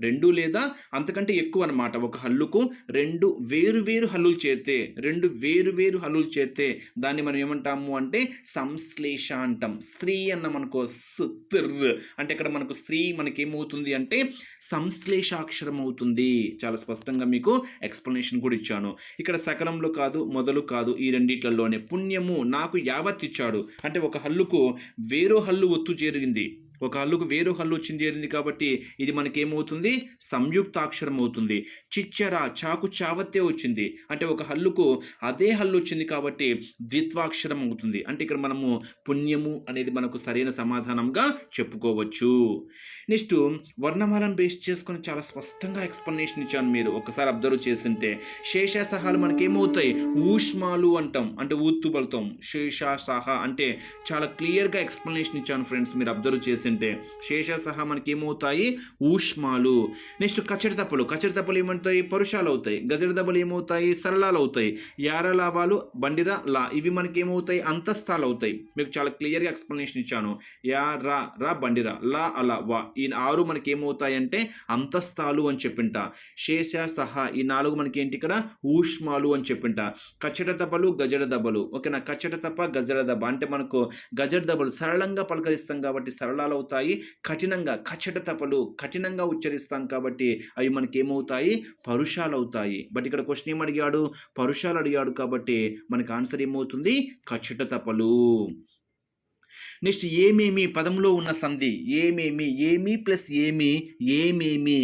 రెండు లేదా అంతకంటే ఎక్కువ అనమాట ఒక హల్లుకు రెండు వేరు వేరు హల్లులు చేరితే రెండు వేరు వేరు హల్లులు చేరితే దాన్ని మనం ఏమంటాము అంటే సంశ్లేష అంటాం. స్త్రీ అన్న మనకు సుత్ర్ అంటే ఇక్కడ మనకు స్త్రీ మనకి ఏమవుతుంది అంటే సంశ్లేషాక్షరం అవుతుంది. చాలా స్పష్టంగా మీకు ఎక్స్ప్లెనేషన్ కూడా ఇచ్చాను. ఇక్కడ సకలంలో కాదు మొదలు కాదు ఈ రెండిట్లలోనే పుణ్యము నాకు యావత్ ఇచ్చాడు. అంటే ఒక హల్లుకు వేరో హల్లు ఒత్తు చేరింది. ఒక హల్లుకు వేరు హల్లు వచ్చింది చేరింది కాబట్టి ఇది మనకేమవుతుంది? సంయుక్తాక్షరం అవుతుంది చిచ్చర చాకు చావత్తే వచ్చింది. అంటే ఒక హల్లుకు అదే హల్లు వచ్చింది కాబట్టి ద్విత్వాక్షరం అవుతుంది అంటే ఇక్కడ మనము పుణ్యము అనేది మనకు సరైన సమాధానంగా చెప్పుకోవచ్చు. నెక్స్ట్ వర్ణమాలను బేస్ చేసుకొని చాలా స్పష్టంగా ఎక్స్ప్లెనేషన్ ఇచ్చాను మీరు. ఒకసారి అబ్జర్వ్ చేసింటే శేషాసహాలు మనకి ఏమవుతాయి ఊష్మాలు అంటాం. అంటే ఊత్తు పలుతాం శేషాసహ అంటే చాలా క్లియర్గా ఎక్స్ప్లెనేషన్ ఇచ్చాను ఫ్రెండ్స్ మీరు అబ్జర్వ్ చేసింటే. శేష సహా మనకి ఏమవుతాయి ఊష్మాలు. నెక్స్ట్ కచ్చడి తప్పలు కచ్చడి తప్పలు ఏమవుతాయి పరుషాలు అవుతాయి గజడి దెబ్బలు ఏమవుతాయి? సరళాలు అవుతాయి యారలాభాలు బండిరా లా ఇవి మనకి ఏమవుతాయి అంతస్తాలు అవుతాయి మీకు చాలా క్లియర్గా ఎక్స్ప్లెనేషన్ ఇచ్చాను. యా రా రా బండిరా లా అలా వా ఈ ఆరు మనకి ఏమవుతాయి అంటే అంతస్తాలు అని చెప్పింట. శేష సహా ఈ నాలుగు మనకి ఏంటి ఇక్కడ? ఊష్మాలు అని చెప్పింట. కచ్చట దెబ్బలు గజడ దెబ్బలు. ఓకేనా? కచ్చట తప్ప గజడ దెబ్బ. అంటే మనకు గజడ దెబ్బలు సరళంగా పలకరిస్తాం కాబట్టి సరళాలు అవుతాయి. కఠినంగా కచ్చట తపలు కఠినంగా ఉచ్చరిస్తాం కాబట్టి అవి మనకి ఏమవుతాయి పరుషాలు అవుతాయి బట్ ఇక్కడ క్వశ్చన్ ఏం అడిగాడు? పరుషాలు అడిగాడు కాబట్టి మనకి ఆన్సర్ ఏమవుతుంది? కచ్చట తపలు నెక్స్ట్ ఏమేమి? పదంలో ఉన్న సంధి. ఏమేమి? ఏమి ప్లస్ ఏమి? ఏమేమి?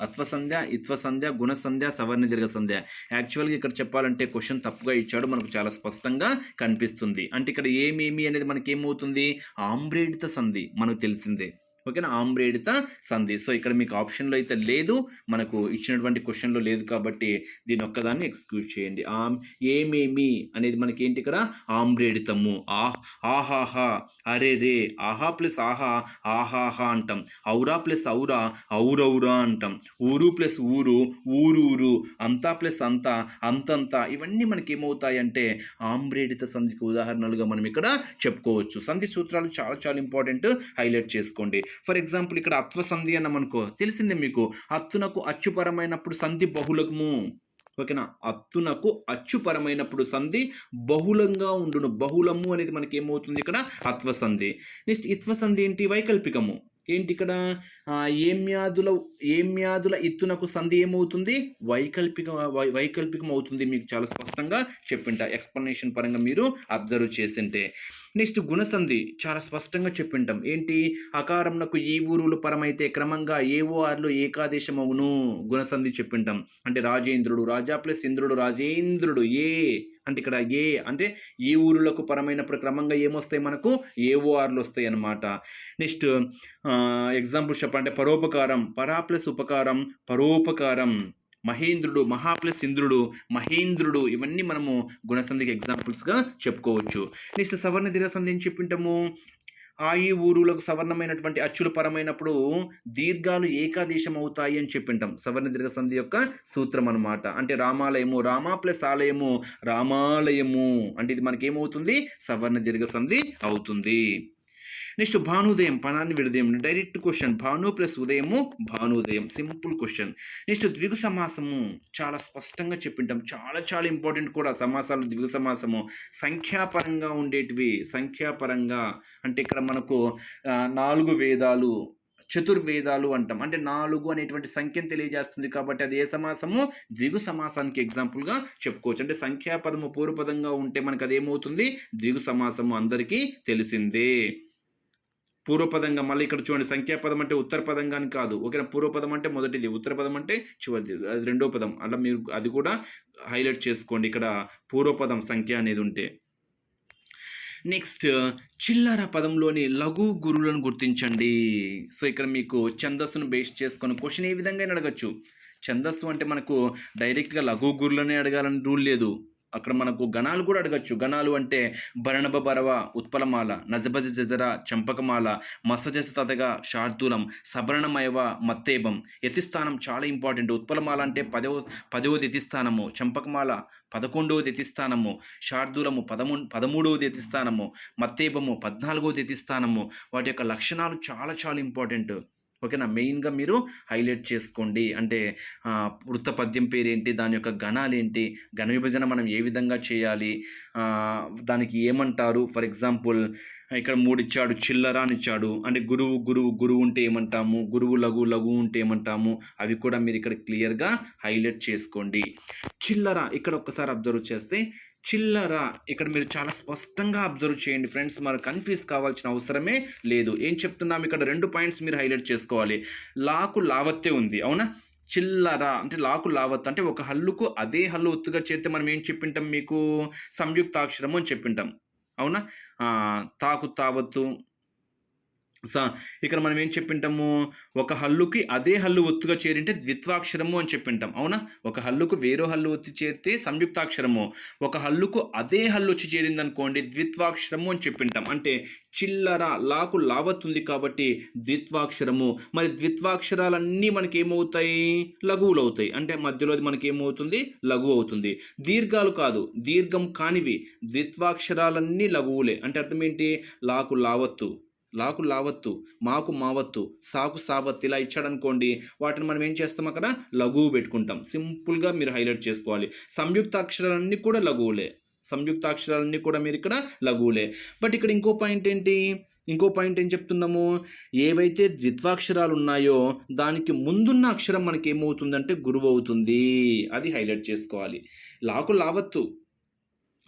అత్వ ఇత్వసంధ్య ఇత్వ సవర్ణ దీర్ఘ సంధ్య యాక్చువల్గా ఇక్కడ చెప్పాలంటే క్వశ్చన్ తప్పుగా ఇచ్చాడు మనకు చాలా స్పష్టంగా కనిపిస్తుంది. అంటే ఇక్కడ ఏమేమి అనేది మనకి ఏమవుతుంది ఆమ్రేడిత సంధి మనకు తెలిసిందే. ఓకేనా ఆమ్రేడిత సంధి. సో ఇక్కడ మీకు ఆప్షన్లో అయితే లేదు మనకు ఇచ్చినటువంటి క్వశ్చన్లో లేదు కాబట్టి దీని ఒక్కదాన్ని ఎక్స్క్యూజ్ చేయండి. ఆమ్ ఏమేమి అనేది మనకి ఏంటి ఇక్కడ? ఆమ్రేడితము. ఆహ్ ఆహాహా. అరే రే ఆహా ప్లస్ ఆహా ఆహాహా అంటాం. ఔరా ప్లస్ ఔరా ఔరౌరా అంటాం. ఊరు ప్లస్ ఊరు ఊరూరు అంతా ప్లస్ అంతా అంతంతా ఇవన్నీ మనకి ఏమవుతాయి అంటే ఆమ్రేడిత సంధికి ఉదాహరణలుగా మనం ఇక్కడ చెప్పుకోవచ్చు. సంధి సూత్రాలు చాలా చాలా ఇంపార్టెంట్ హైలైట్ చేసుకోండి. ఫర్ ఎగ్జాంపుల్ ఇక్కడ అత్వ సంధి అన్నాం తెలిసిందే మీకు? అత్తునకు అచ్చుపరమైనప్పుడు సంధి బహుళకము. ఓకేనా? అత్తునకు అచ్చుపరమైనప్పుడు సంధి బహుళంగా ఉండును. బహుళము అనేది మనకి ఏమవుతుంది ఇక్కడ? అత్వ సంధి నెక్స్ట్ ఇత్వసంధి ఏంటి? వైకల్పికము. ఏంటి ఇక్కడ ఏమ్యాదుల ఏమ్యాదుల ఎత్తునకు సంధి ఏమవుతుంది వైకల్పిక వై- వైకల్పికం అవుతుంది మీకు చాలా స్పష్టంగా చెప్పింట. ఎక్స్ప్లెనేషన్ పరంగా మీరు అబ్జర్వ్ చేసింటే. నెక్స్ట్ గుణసంధి చాలా స్పష్టంగా చెప్పింటాం. ఏంటి? అకారంనకు ఈ ఊరులు పరమైతే క్రమంగా ఏఓఆర్లు ఏకాదేశమవును గుణసంధి చెప్పింటాం. అంటే రాజేంద్రుడు రాజా ప్లస్ ఇంద్రుడు రాజేంద్రుడు ఏ అంటే ఇక్కడ ఏ అంటే ఏ ఊరులకు పరమైనప్పుడు క్రమంగా ఏమొస్తాయి మనకు? ఏఓఆర్లు వస్తాయి అన్నమాట. నెక్స్ట్ ఎగ్జాంపుల్ చెప్పాలంటే పరోపకారం పరా ప్లస్ ఉపకారం పరోపకారం మహేంద్రుడు మహా ప్లస్ ఇంద్రుడు మహేంద్రుడు ఇవన్నీ మనము గుణసంధికి ఎగ్జాంపుల్స్గా చెప్పుకోవచ్చు. నెక్స్ట్ సవర్ణ దీర్ఘ సంధి ఏం చెప్పింటాము? ఈ ఊరులకు సవర్ణమైనటువంటి అచ్చులు పరమైనప్పుడు దీర్ఘాలు ఏకాదేశం అవుతాయి అని చెప్పింటాం. సవర్ణ దీర్ఘ సంధి యొక్క సూత్రం అనమాట అంటే రామాలయము రామా ప్లస్ ఆలయము రామాలయము. అంటే ఇది మనకి ఏమవుతుంది సవర్ణ దీర్ఘ సంధి అవుతుంది. నెక్స్ట్ భానుదయం పనాన్ని విడదయం డైరెక్ట్ క్వశ్చన్ భాను ప్లస్ ఉదయము భానుదయం. సింపుల్ క్వశ్చన్ నెక్స్ట్ ద్విగు సమాసము. చాలా స్పష్టంగా చెప్పింటాం. చాలా చాలా ఇంపార్టెంట్ కూడా సమాసాలు ద్విగు సమాసము. సంఖ్యాపరంగా ఉండేటివి. సంఖ్యాపరంగా అంటే ఇక్కడ మనకు నాలుగు వేదాలు చతుర్వేదాలు అంటాం. అంటే నాలుగు అనేటువంటి సంఖ్యను తెలియజేస్తుంది కాబట్టి అది ఏ సమాసము? ద్విగు సమాసానికి ఎగ్జాంపుల్గా చెప్పుకోవచ్చు. అంటే సంఖ్యాపదము పూర్వపదంగా ఉంటే మనకు అదేమవుతుంది ద్విగు సమాసము అందరికీ తెలిసిందే. పూర్వపదంగా మళ్ళీ ఇక్కడ చూడండి సంఖ్యాపదం అంటే ఉత్తర పదంగా అని కాదు. ఓకేనా? పూర్వపదం అంటే మొదటిది ఉత్తర పదం అంటే చివరిది అది రెండో పదం. అలా మీరు అది కూడా హైలైట్ చేసుకోండి ఇక్కడ పూర్వపదం సంఖ్య అనేది ఉంటే. నెక్స్ట్ చిల్లర పదంలోని లఘు గురువులను గుర్తించండి. సో ఇక్కడ మీకు ఛందస్సును బేస్ చేసుకొని క్వశ్చన్ ఏ విధంగా అడగచ్చు. ఛందస్సు అంటే మనకు డైరెక్ట్గా లఘు గురువులనే అడగాలని రూల్ లేదు. అక్కడ మనకు గణాలు కూడా అడగచ్చు. గణాలు అంటే భరణభ బరవ ఉత్పలమాల నజబజ జజర చంపకమాల మసజస తదగా శార్దూలం సభరణమయవ మత్తేబం. యతిస్థానం చాలా ఇంపార్టెంట్. ఉత్పలమాల అంటే పదవ పదవది యతిస్థానము. చంపకమాల పదకొండవది యతిస్థానము. శార్దూలము పదమూ పదమూడవది యతిస్థానము. మత్తేబము పద్నాలుగవది యతిస్థానము. వాటి యొక్క లక్షణాలు చాలా చాలా ఇంపార్టెంట్. ఓకేనా? మెయిన్గా మీరు హైలైట్ చేసుకోండి. అంటే వృత్త పద్యం పేరేంటి? దాని యొక్క గణాలు ఏంటి ఘన విభజన మనం ఏ విధంగా చేయాలి? దానికి ఏమంటారు? ఫర్ ఎగ్జాంపుల్ ఇక్కడ మూడు ఇచ్చాడు చిల్లర అని ఇచ్చాడు అంటే గురువు గురువు గురువు ఉంటే ఏమంటాము? గురువు లఘు లఘు ఉంటే ఏమంటాము? అవి కూడా మీరు ఇక్కడ క్లియర్గా హైలైట్ చేసుకోండి. చిల్లర ఇక్కడ ఒక్కసారి అబ్జర్వ్ చేస్తే చిల్లర. ఇక్కడ మీరు చాలా స్పష్టంగా అబ్జర్వ్ చేయండి ఫ్రెండ్స్. మరి కన్ఫ్యూజ్ కావాల్సిన అవసరమే లేదు. ఏం చెప్తున్నాం? ఇక్కడ రెండు పాయింట్స్ మీరు హైలైట్ చేసుకోవాలి. లాకు లావత్తే ఉంది. అవునా? చిల్లర అంటే లాకు లావత్ అంటే ఒక హల్లుకు అదే హల్లు ఒత్తుగా చేస్తే మనం ఏం చెప్పింటాం మీకు? సంయుక్తాక్షరము అని చెప్పింటాం. అవునా? తాకు తావత్తు స ఇక్కడ మనం ఏం చెప్పింటాము? ఒక హల్లుకి అదే హల్లు ఒత్తుగా చేరింటే ద్విత్వాక్షరము అని చెప్పింటాం. అవునా? ఒక హల్లుకు వేరే హల్లు ఒత్తి చేరితే సంయుక్తాక్షరము. ఒక హల్లుకు అదే హల్లు వచ్చి చేరింది అనుకోండి ద్విత్వాక్షరము అని చెప్పింటాం. అంటే చిల్లర లాకు లావత్తుంది కాబట్టి ద్విత్వాక్షరము. మరి ద్విత్వాక్షరాలన్నీ మనకి ఏమవుతాయి లఘువులు అవుతాయి అంటే మధ్యలోది మనకి ఏమవుతుంది లఘువు అవుతుంది. దీర్ఘాలు కాదు దీర్ఘం కానివి. ద్విత్వాక్షరాలన్నీ లఘువులే. అంటే అర్థం ఏంటి? లాకు లావత్తు. లాకు లావత్తు మాకు మావత్తు సాకు సావత్తు ఇలా ఇచ్చాడనుకోండి వాటిని మనం ఏం చేస్తాం అక్కడ? లఘువు పెట్టుకుంటాం. సింపుల్గా మీరు హైలైట్ చేసుకోవాలి. సంయుక్త అక్షరాలన్నీ కూడా లఘువులే. సంయుక్త అక్షరాలన్నీ కూడా మీరు ఇక్కడ లఘువులే. బట్ ఇక్కడ ఇంకో పాయింట్ ఏంటి? ఇంకో పాయింట్ ఏం చెప్తున్నాము? ఏవైతే ద్విత్వాక్షరాలు ఉన్నాయో దానికి ముందున్న అక్షరం మనకి ఏమవుతుందంటే గురువు అవుతుంది అది హైలైట్ చేసుకోవాలి. లాకు లావత్తు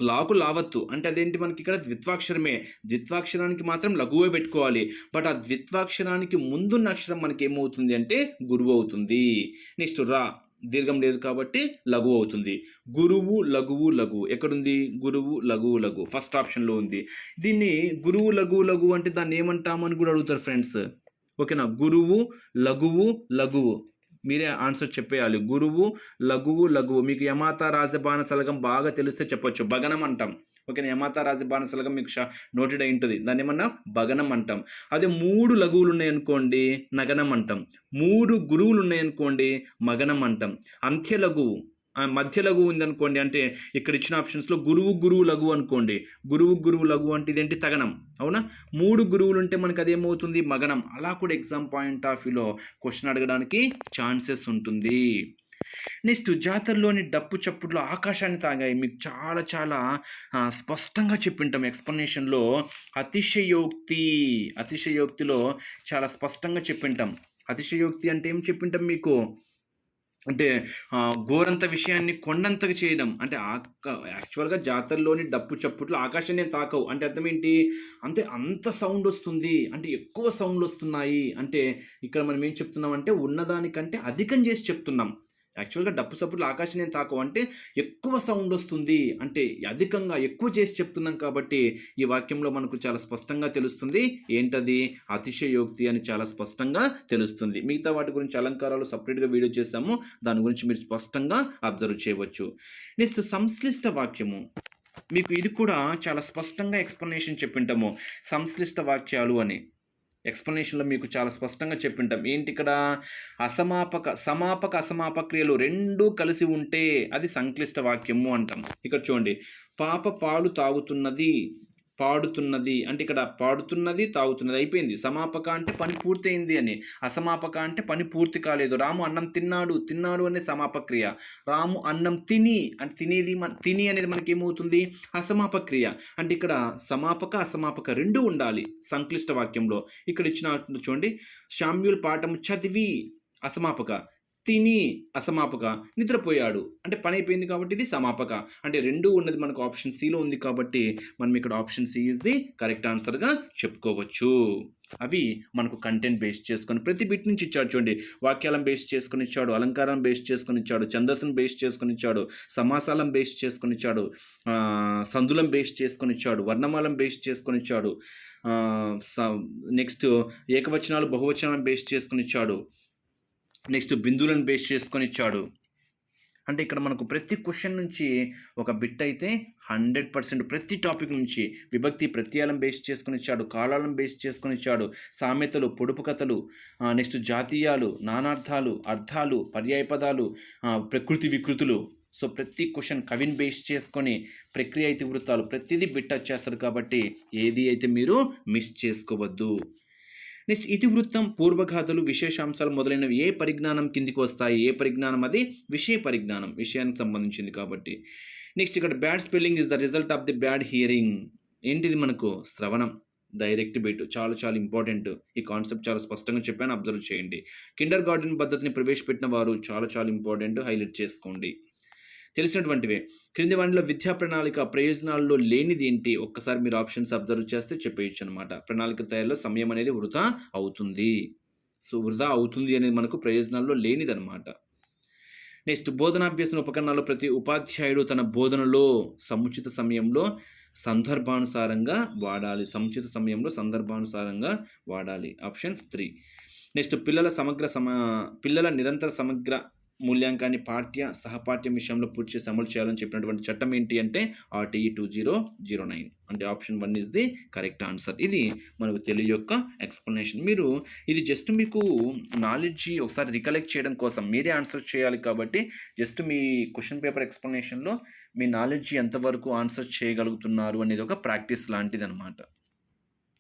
లాకు లావత్తు. అంటే అదేంటి? మనకి ఇక్కడ ద్విత్వాక్షరమే. ద్విత్వాక్షరానికి మాత్రం లఘువే పెట్టుకోవాలి. బట్ ఆ ద్విత్వాక్షరానికి ముందున్న అక్షరం మనకి ఏమవుతుంది అంటే గురువు అవుతుంది. నెక్స్ట్ రా. దీర్ఘం లేదు కాబట్టి లఘువు అవుతుంది. గురువు లఘువు లఘు. ఎక్కడుంది? గురువు లఘువు లఘు. ఫస్ట్ ఆప్షన్లో ఉంది. దీన్ని గురువు లఘువు లఘు అంటే దాన్ని ఏమంటామని కూడా అడుగుతారు ఫ్రెండ్స్. ఓకేనా? గురువు లఘువు లఘువు. మీరే ఆన్సర్ చెప్పేయాలి. గురువు లఘువు లఘువు. మీకు యమాత రాజబాణ సలగం బాగా తెలిస్తే చెప్పొచ్చు. భగనం అంటాం. ఓకేనా? యమాత రాజబాణ సలగం మీకు షా నోటెడ్ అయి ఉంటుంది. దాన్ని ఏమన్నా? భగనం అంటాం. అదే మూడు లఘువులు ఉన్నాయనుకోండి నగనం అంటాం. మూడు గురువులు ఉన్నాయనుకోండి మగనం అంటాం. అంత్య లఘువు మధ్య లఘు ఉందనుకోండి అంటే ఇక్కడ ఇచ్చిన ఆప్షన్స్లో గురువు గురువు లఘు అనుకోండి. గురువు గురువు లఘు అంటే ఇదేంటి? తగనం. అవునా? మూడు గురువులు ఉంటే మనకు అదేమవుతుంది? మగనం. అలా కూడా ఎగ్జామ్ పాయింట్ ఆఫ్ వ్యూలో క్వశ్చన్ అడగడానికి ఛాన్సెస్ ఉంటుంది. నెక్స్ట్ జాతరలోని డప్పు చప్పుడులో ఆకాశాన్ని తాగాయి. మీకు చాలా చాలా స్పష్టంగా చెప్పింటాం ఎక్స్ప్లెనేషన్లో అతిశయోక్తి అతిశయోక్తిలో చాలా స్పష్టంగా చెప్పింటాం. అతిశయోక్తి అంటే ఏం చెప్పింటాం మీకు? అంటే ఘోరంత గోరంత విషయాన్ని కొండంతగా చేయడం. అంటే యాక్చువల్గా జాతరలోని డప్పు చప్పుట్లు ఆకాశాన్ని తాకవు. అంటే అర్థం ఏంటి అంటే అంత సౌండ్ వస్తుంది. అంటే ఎక్కువ సౌండ్లు వస్తున్నాయి. అంటే ఇక్కడ మనం ఏం చెప్తున్నాం అంటే ఉన్నదానికంటే అధికం చేసి చెప్తున్నాం. యాక్చువల్గా డప్పు చప్పుట్లు ఆకాశాన్ని తాకు అంటే ఎక్కువ సౌండ్ వస్తుంది. అంటే అధికంగా ఎక్కువ చేసి చెప్తున్నాం కాబట్టి ఈ వాక్యంలో మనకు చాలా స్పష్టంగా తెలుస్తుంది. ఏంటది? అతిశయోక్తి అని చాలా స్పష్టంగా తెలుస్తుంది. మిగతా వాటి గురించి అలంకారాలు సపరేట్గా వీడియో చేశాము. దాని గురించి మీరు స్పష్టంగా అబ్జర్వ్ చేయవచ్చు. నెక్స్ట్ సంశ్లిష్ట వాక్యము. మీకు ఇది కూడా చాలా స్పష్టంగా ఎక్స్ప్లెనేషన్ చెప్పింటాము. సంశ్లిష్ట వాక్యాలు అని. ఎక్స్ప్లెనేషన్లో మీకు చాలా స్పష్టంగా చెప్పింటాం. ఏంటి ఇక్కడ అసమాపక సమాపక అసమాపక క్రియలు రెండూ కలిసి ఉంటే అది సంక్లిష్ట వాక్యము అంటాం. ఇక్కడ చూడండి పాప పాలు తాగుతున్నది పాడుతున్నది. అంటే ఇక్కడ పాడుతున్నది తాగుతున్నది అయిపోయింది. సమాపక అంటే పని పూర్తయింది అని. అసమాపక అంటే పని పూర్తి కాలేదు. రాము అన్నం తిన్నాడు తిన్నాడు అనే సమాపక్రియ రాము అన్నం తిని అంటే తినేది మన తిని అనేది మనకి ఏమవుతుంది అసమాపక్రియ అంటే ఇక్కడ సమాపక అసమాపక రెండు ఉండాలి సంక్లిష్ట వాక్యంలో. ఇక్కడ ఇచ్చిన చూడండి. శామ్యుల్ పాఠం చదివి అసమాపక. తిని అసమాపక నిద్రపోయాడు. అంటే పని అయిపోయింది కాబట్టి ఇది సమాపక. అంటే రెండు ఉన్నది మనకు ఆప్షన్ సిలో ఉంది కాబట్టి మనం ఇక్కడ option C is the correct ఆన్సర్గా చెప్పుకోవచ్చు. అవి మనకు కంటెంట్ బేస్ చేసుకొని ప్రతి బిట్ నుంచి ఇచ్చాడు చూడండి. వాక్యాలను బేస్ చేసుకొని ఇచ్చాడు అలంకారం బేస్ చేసుకొని ఇచ్చాడు ఛందస్సును బేస్ చేసుకొని ఇచ్చాడు సమాసాలం బేస్ చేసుకొని ఇచ్చాడు సందులం బేస్ చేసుకొని ఇచ్చాడు వర్ణమాలం బేస్ చేసుకొని ఇచ్చాడు నెక్స్ట్ ఏకవచనాలు బహువచనాలను బేస్ చేసుకొని ఇచ్చాడు. నెక్స్ట్ బిందువులను బేస్ చేసుకొని ఇచ్చాడు. అంటే ఇక్కడ మనకు ప్రతి క్వశ్చన్ నుంచి ఒక బిట్ అయితే హండ్రెడ్ పర్సెంట్ ప్రతి టాపిక్ నుంచి విభక్తి ప్రత్యయాలను బేస్ చేసుకుని ఇచ్చాడు కాలాలను బేస్ చేసుకుని ఇచ్చాడు సామెతలు పొడుపు కథలు నెక్స్ట్ జాతీయాలు నానార్థాలు అర్థాలు పర్యాయ పదాలు ప్రకృతి వికృతులు. సో ప్రతి క్వశ్చన్ కవిని బేస్ చేసుకొని ప్రక్రియ ఇతివృత్తాలు ప్రతిదీ బిట్ వచ్చేస్తారు కాబట్టి ఏది అయితే మీరు మిస్ చేసుకోవద్దు. నెక్స్ట్ ఇతివృత్తం పూర్వఘాతలు విశేషాంశాలు మొదలైనవి ఏ పరిజ్ఞానం కిందికి వస్తాయి? ఏ పరిజ్ఞానం అది? విషయ పరిజ్ఞానం విషయానికి సంబంధించింది కాబట్టి. నెక్స్ట్ ఇక్కడ bad spelling is the result of the bad hearing. ఏంటిది మనకు? శ్రవణం డైరెక్ట్ బిట్ చాలా చాలా ఇంపార్టెంట్. ఈ కాన్సెప్ట్ చాలా స్పష్టంగా చెప్పాను అబ్జర్వ్ చేయండి. కిండర్ గార్డెన్ పద్ధతిని ప్రవేశపెట్టిన వారు చాలా చాలా ఇంపార్టెంట్ హైలైట్ చేసుకోండి. తెలిసినటువంటివే. క్రింది వాటిలో విద్యా ప్రణాళిక ప్రయోజనాల్లో లేనిది ఏంటి? ఒక్కసారి మీరు ఆప్షన్స్ అబ్జర్వ్ చేస్తే చెప్పేయచ్చు అనమాట ప్రణాళిక తయారీలో సమయం అనేది వృధా అవుతుంది. సో వృధా అవుతుంది అనేది మనకు ప్రయోజనాల్లో లేనిదనమాట నెక్స్ట్ బోధనాభ్యసన ఉపకరణాలు ప్రతి ఉపాధ్యాయుడు తన బోధనలో సముచిత సమయంలో సందర్భానుసారంగా వాడాలి. సముచిత సమయంలో సందర్భానుసారంగా వాడాలి. Option three. నెక్స్ట్ పిల్లల సమగ్ర సమ పిల్లల నిరంతర సమగ్ర మూల్యాంకాన్ని పాఠ్య సహపాఠ్యం విషయంలో పూర్తి చేసి అమలు చేయాలని చెప్పినటువంటి చట్టం ఏంటి అంటే RTE two zero zero nine. అంటే option one is the correct answer. ఇది మనకు తెలుగు యొక్క ఎక్స్ప్లెనేషన్. మీరు ఇది జస్ట్ మీకు నాలెడ్జ్ ఒకసారి రికలెక్ట్ చేయడం కోసం మీరే ఆన్సర్ చేయాలి కాబట్టి జస్ట్ మీ క్వశ్చన్ పేపర్ ఎక్స్ప్లెనేషన్లో మీ నాలెడ్జ్ ఎంతవరకు ఆన్సర్ చేయగలుగుతున్నారు అనేది ఒక ప్రాక్టీస్ లాంటిది అనమాట